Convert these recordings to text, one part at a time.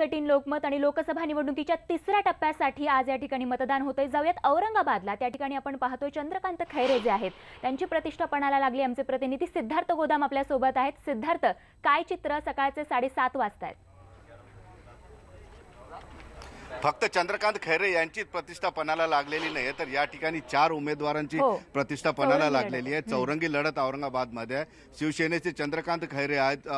कटीन लोकमत आणि लोकसभा निवडणुकीच्या तिसऱ्या टप्प्यासाठी आज या ठिकाणी मतदान होतंय. जाऊयात औरंगाबादला. त्या ठिकाणी आपण पाहतोय चंद्रकांत खैरे जे आहेत त्यांची प्रतिष्ठा पणाला लागली आमचे प्रतिनिधी सिद्धार्थ गोदाम आपल्यासोबत आहेत. सिद्धार्थ काय चित्र सकाळचे साडेसात वाजता आहेत फक्त चंद्रकांत खैरे यांचीच प्रतिष्ठा पणाला लागलेली नाही तर या ठिकाणी चार उमेदवारांची हो. प्रतिष्ठा पणाला चौरंगी लागलेली आहे. चौरंगी लढत औरंगाबादमध्ये आहे. शिवसेनेचे चंद्रकांत खैरे आहेत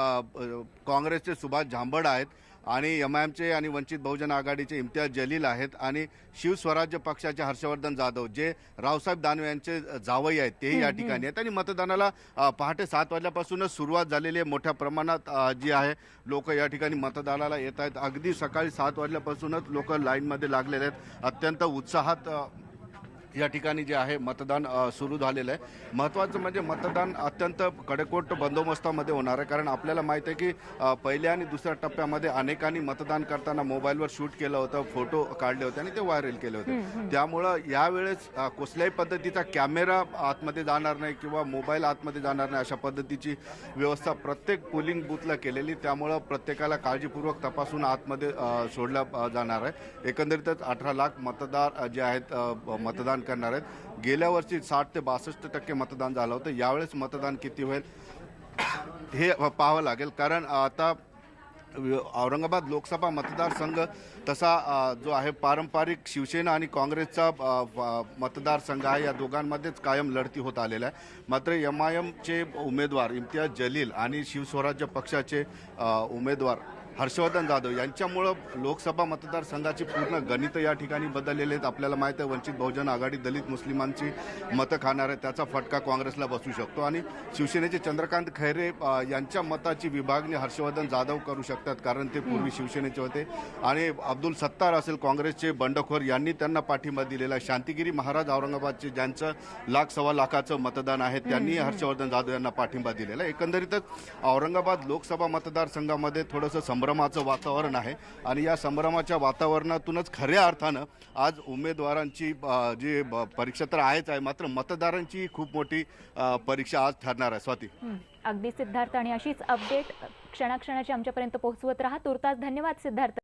काँग्रेसचे सुभाष झांबड आहेत आणि एम आय एमचे आणि वंचित बहुजन आघाडीचे इम्तियाज जलील आहेत आणि शिवस्वराज्य पक्षाचे हर्षवर्धन जाधव जे रावसाहेब दानवे यांचे जावई आहेत तेही या ठिकाणी आहेत. आणि मतदानाला पहाटे सात वाजल्यापासूनच सुरुवात झालेली आहे. मोठ्या प्रमाणात जी आहे लोक या ठिकाणी मतदानाला येत आहेत. अगदी सकाळी सात वाजल्यापासूनच लोक लाईनमध्ये लागलेले आहेत. अत्यंत उत्साहात या ठिकाणी जे आहे मतदान सुरू झालेलं आहे. महत्त्वाचं म्हणजे मतदान अत्यंत कडेकोट बंदोबस्तामध्ये होणार आहे. कारण आपल्याला माहिती आहे की पहिल्या आणि दुसऱ्या टप्प्यामध्ये अनेकांनी मतदान करताना मोबाईलवर शूट केलं होतं फोटो काढले होते आणि ते व्हायरल केले होते. त्यामुळं यावेळेस कुठल्याही पद्धतीचा कॅमेरा आतमध्ये जाणार नाही किंवा मोबाईल आतमध्ये जाणार नाही अशा पद्धतीची व्यवस्था प्रत्येक पोलिंग बूथला केलेली. त्यामुळं प्रत्येकाला काळजीपूर्वक तपासून आतमध्ये सोडलं जाणार आहे. एकंदरीतच अठरा लाख मतदार जे आहेत मतदान करणार आहेत. गेल्या वर्षी साठ ते बासष्ट टक्के मतदान झालं होतं. यावेळेस मतदान किती होईल हे पाहावं लागेल. कारण आता औरंगाबाद लोकसभा मतदारसंघ तसा जो आहे पारंपरिक शिवसेना आणि काँग्रेसचा मतदारसंघ आहे. या दोघांमध्येच कायम लढती होत आलेल्या आहे मात्र एम आय एमचे उमेदवार इम्तियाज जलील आणि शिवस्वराज्य पक्षाचे उमेदवार हर्षवर्धन जाधव यांच्यामुळं लोकसभा मतदारसंघाची पूर्ण गणित या ठिकाणी बदललेले आहेत. आपल्याला माहीत आहे वंचित बहुजन आघाडी दलित मुस्लिमांची मतं खाणार आहे त्याचा फटका काँग्रेसला बसू शकतो. आणि शिवसेनेचे चंद्रकांत खैरे यांच्या मताची विभागणी हर्षवर्धन जाधव करू शकतात कारण ते पूर्वी शिवसेनेचे होते. आणि अब्दुल सत्तार असेल काँग्रेसचे बंडखोर यांनी त्यांना पाठिंबा दिलेला आहे. शांतिगिरी महाराज औरंगाबादचे ज्यांचं लाख सव्वा लाखाचं मतदान आहे त्यांनी हर्षवर्धन जाधव यांना पाठिंबा दिलेला आहे. एकंदरीतच औरंगाबाद लोकसभा मतदारसंघामध्ये थोडंसं संभ्रमाचं वातावरण आहे. आणि या संभ्रमाच्या वातावरणातूनच खऱ्या अर्थानं आज उमेदवारांची जी परीक्षा तर आहेच आहे मात्र मतदारांची खूप मोठी परीक्षा आज ठरणार आहे. स्वाती. अगदी सिद्धार्थ आणि अशीच अपडेट क्षणाक्षणाची आमच्यापर्यंत पोहोचवत राहा. तुर्तास धन्यवाद सिद्धार्थ.